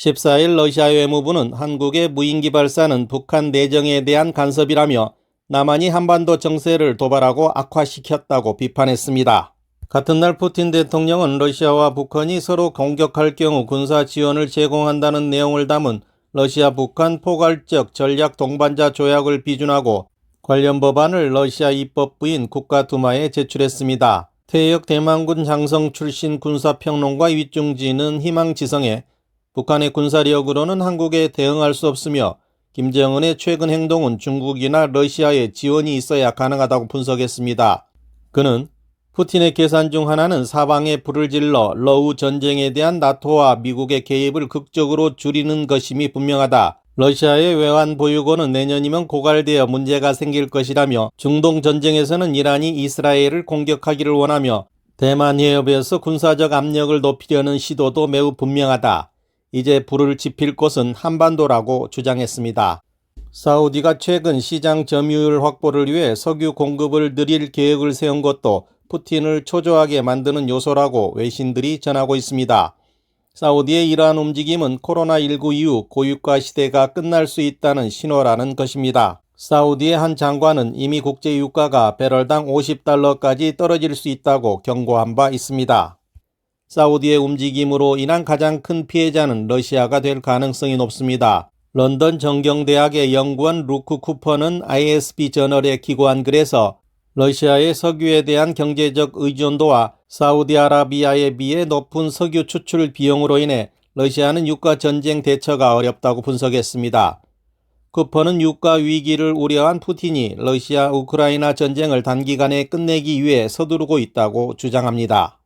14일 러시아 외무부는 한국의 무인기 발사는 북한 내정에 대한 간섭이라며 남한이 한반도 정세를 도발하고 악화시켰다고 비판했습니다. 같은 날 푸틴 대통령은 러시아와 북한이 서로 공격할 경우 군사 지원을 제공한다는 내용을 담은 러시아 북한 포괄적 전략 동반자 조약을 비준하고 관련 법안을 러시아 입법부인 국가두마에 제출했습니다. 퇴역 대만군 장성 출신 군사평론가 위중진은 희망지성에 북한의 군사력으로는 한국에 대응할 수 없으며 김정은의 최근 행동은 중국이나 러시아의 지원이 있어야 가능하다고 분석했습니다. 그는 푸틴의 계산 중 하나는 사방에 불을 질러 러우 전쟁에 대한 나토와 미국의 개입을 극적으로 줄이는 것임이 분명하다. 러시아의 외환 보유고는 내년이면 고갈되어 문제가 생길 것이라며 중동 전쟁에서는 이란이 이스라엘을 공격하기를 원하며 대만 해협에서 군사적 압력을 높이려는 시도도 매우 분명하다. 이제 불을 지필 곳은 한반도라고 주장했습니다. 사우디가 최근 시장 점유율 확보를 위해 석유 공급을 늘릴 계획을 세운 것도 푸틴을 초조하게 만드는 요소라고 외신들이 전하고 있습니다. 사우디의 이러한 움직임은 코로나19 이후 고유가 시대가 끝날 수 있다는 신호라는 것입니다. 사우디의 한 장관은 이미 국제 유가가 배럴당 50달러까지 떨어질 수 있다고 경고한 바 있습니다. 사우디의 움직임으로 인한 가장 큰 피해자는 러시아가 될 가능성이 높습니다. 런던 정경대학의 연구원 루크 쿠퍼는 ISB 저널에 기고한 글에서 러시아의 석유에 대한 경제적 의존도와 사우디아라비아에 비해 높은 석유 추출 비용으로 인해 러시아는 유가 전쟁 대처가 어렵다고 분석했습니다. 쿠퍼는 유가 위기를 우려한 푸틴이 러시아 우크라이나 전쟁을 단기간에 끝내기 위해 서두르고 있다고 주장합니다.